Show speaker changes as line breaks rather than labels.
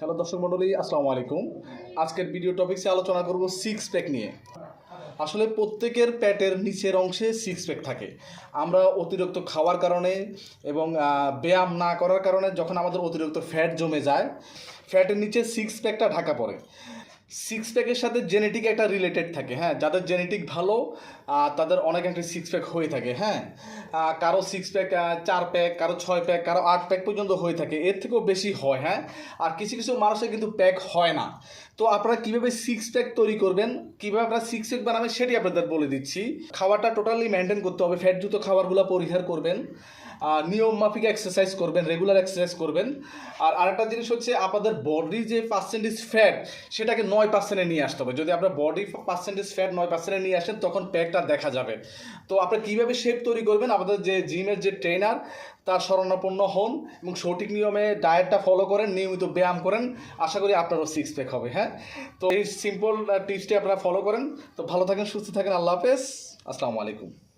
Hello দর্শক মণ্ডলী আসসালামু আলাইকুম। আজকের ভিডিও টপিক্সে আলোচনা করব সিক্স প্যাক নিয়ে। আসলে প্রত্যেকের প্যাটের নিচের অংশে সিক্স প্যাক থাকে। আমরা অতিরিক্ত খাওয়ার কারণে এবং ব্যায়াম না করার কারণে যখন আমাদের অতিরিক্ত ফ্যাট জমে যায় ফ্যাটের নিচে সিক্স প্যাকটা ঢাকা পড়ে। সিক্স প্যাকের সাথে জেনেটিক একটা রিলেটেড থাকে হ্যাঁ? যাদের জেনেটিক ভালো তাদের অনেক অনেকাংশে সিক্স প্যাক হয়ে থাকে হ্যাঁ? কারও সিক্স প্যাক চার প্যাক কারও ছয় প্যাক কারও আট প্যাক পর্যন্ত হয়ে থাকে। এর থেকেও বেশি হয় হ্যাঁ? আর কিছু কিছু মানুষের কিন্তু প্যাক হয় না। তো আপনারা কীভাবে সিক্স প্যাক তৈরি করবেন, কীভাবে আপনারা সিক্স প্যাক বানাবেন সেটি আপনাদের বলে দিচ্ছি। খাবারটা টোটালি মেনটেন করতে হবে ফ্যাটযুক্ত খাবারগুলো পরিহার করবেন নিয়ম মাফিক এক্সারসাইজ করবেন রেগুলার এক্সারসাইজ করবেন। আর আরেকটা জিনিস হচ্ছে, আপনাদের বডি যে পার্সেন্টেজ ফ্যাট সেটাকে নয় পার্সেন্টে নিয়ে আসতে হবে। যদি আপনার বডি পার্সেন্টেজ ফ্যাট নয় পার্সেন্টে নিয়ে আসেন, তখন প্যাকটা দেখা যাবে। তো আপনারা কীভাবে শেপ তৈরি করবেন আপনাদের যে জিমের যে ট্রেনার তার শরণাপন্ন হন এবং সঠিক নিয়মে ডায়েটটা ফলো করেন, নিয়মিত ব্যায়াম করেন। আশা করি আপনারও সিক্স প্যাক হবে হ্যাঁ? তো এই সিম্পল টিপসটি আপনারা ফলো করেন। তো ভালো থাকেন, সুস্থ থাকেন, আল্লাহ হাফেজ। আসসালামু আলাইকুম।